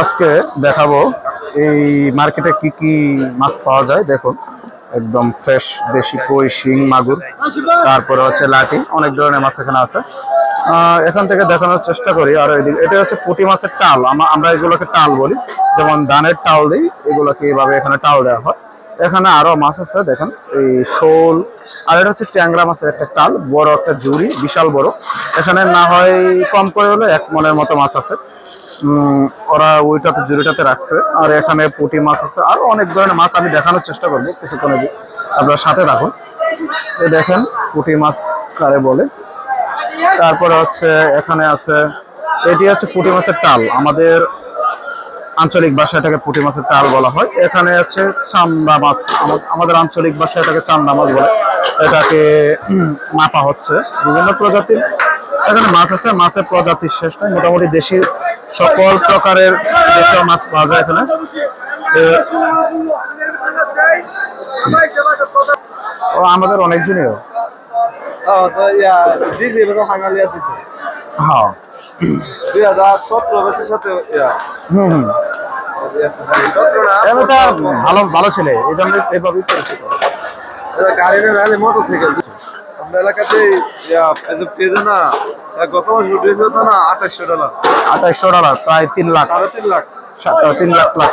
আজকে দেখাবো এই মার্কেটে কি কি মাছ পাওয়া যায়, দেখুন। একদম ফ্রেশ দেশি কই, শিং, মাগুর, তারপরে হচ্ছে লাঠি, অনেক ধরনের মাছ এখানে আছে। এখান থেকে দেখানোর চেষ্টা করি, আর এদিকে। এটা হচ্ছে পুঁটি মাছের টাল আমরা এগুলোকে টাল বলি, যেমন ধানের টাল দিই, এগুলোকে এইভাবে এখানে টাল দেওয়া হয়। এখানে আরও মাছ আছে, দেখেন। এই শোল, আর এটা হচ্ছে ট্যাংরা মাছের একটা টাল, বড় একটা জুড়ি, বিশাল বড়। এখানে না হয় কম করে হলে এক মনের মতো মাছ আছে। ওরা ওইটাতে জুড়িটাতে রাখছে। আর এখানে পুঁটি মাছ আছে। আরও অনেক ধরনের মাছ আমি দেখানোর চেষ্টা করব। কিছুক্ষণে আপনার সাথে রাখুন। এই দেখেন, পুঁটি মাছ কারে বলে। তারপরে হচ্ছে এখানে আছে, এটি হচ্ছে পুঁটি মাছের টাল। আমাদের আঞ্চলিক ভাষায় এটাকে পুঁটি মাছের টাল বলা হয়। এখানে হচ্ছে চান্দা মাছ। আমাদের আঞ্চলিক ভাষায় এটাকে চান্দা মাছ বলে। এটাকে মাপা হচ্ছে বিভিন্ন প্রজাতির। এখানে মাছ আছে মাছের প্রজাতির শেষ নয় মোটামুটি দেশি সকল প্রকারের যেসব মাছ পাওয়া যায় এখানে। ও আমাদের অনেক জুনিয়র। তো দিল্লি বেতন হাঙ্গালিয়া দিতে হ্যাঁ। দুই হাজার সতেরো সাথে ইয়া। হুম হুম। ভালো ভালো ছেলে এই জন্য এভাবেই পরিচিত। গাড়ি না নাহলে মোটর সাইকেল আমরা এলাকাতে পেজে না গত মাস উঠেছে তো না আঠাশশো ডলার আঠাইশশো ডলার প্রায় তিন লাখ। সাড়ে তিন লাখ। তিন লাখ প্লাস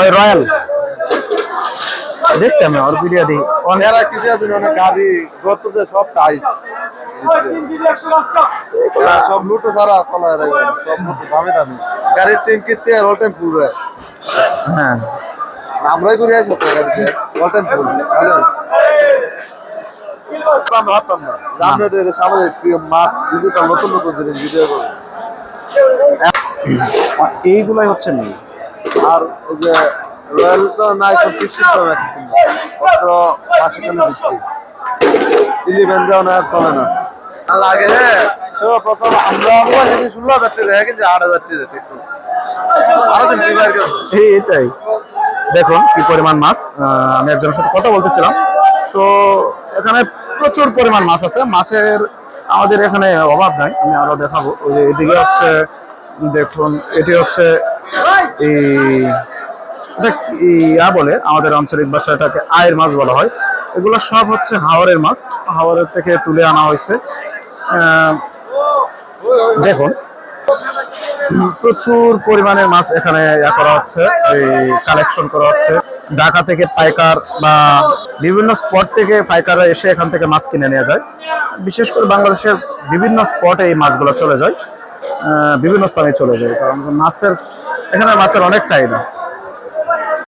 ওই রয়্যাল। দেখছি আমি ওর ভিডিও দিই অনেক কিছু আছে অনেক গাড়ি গর্ততে সব টাইস সব লুটো সারা চলায় রাখবে সব লুটো দামি দামি। গাড়ির ট্যাঙ্কির তেল অল টাইম ফুল হ্যাঁ। আমরাই করে আসি তো গাড়িতে অল টাইম ফুল আমরা না। মাছ ডিজিটাল নতুন নতুন জিনিস ভিডিও করব এইগুলাই হচ্ছে মেয়ে আর ওই যে রয়্যাল তো নাই সব ফিক্সিং তো ম্যাক্স মাত্র পাঁচশো টাকা বিক্রি ইলেভেন দেওয়া না চলে না। লাগে তো প্রথম আমরা আমরা যদি ষোলো হাজার টাকা দেখে যে আট হাজার টাকা ঠিক এটাই দেখুন কি পরিমাণ মাছ আমি একজনের সাথে কথা বলতেছিলাম। তো এখানে প্রচুর পরিমাণ মাছ আছে। মাছের আমাদের এখানে অভাব নাই আমি আরও দেখাবো। ওই যে এদিকে হচ্ছে দেখুন এটি হচ্ছে এই এটা ইয়া বলে আমাদের আঞ্চলিক ভাষায় এটাকে আয়ের মাছ বলা হয়। এগুলো সব হচ্ছে হাওরের মাছ। হাওরের থেকে তুলে আনা হয়েছে। দেখুন, প্রচুর পরিমাণের মাছ এখানে ইয়া করা হচ্ছে, এই কালেকশন করা হচ্ছে। ঢাকা থেকে পাইকার বা বিভিন্ন স্পট থেকে পাইকাররা এসে এখান থেকে মাছ কিনে নিয়ে যায়। বিশেষ করে বাংলাদেশের বিভিন্ন স্পটে এই মাছগুলো চলে যায়। বিভিন্ন স্থানে চলে যায়, কারণ মাছের, এখানে মাছের অনেক চাহিদা।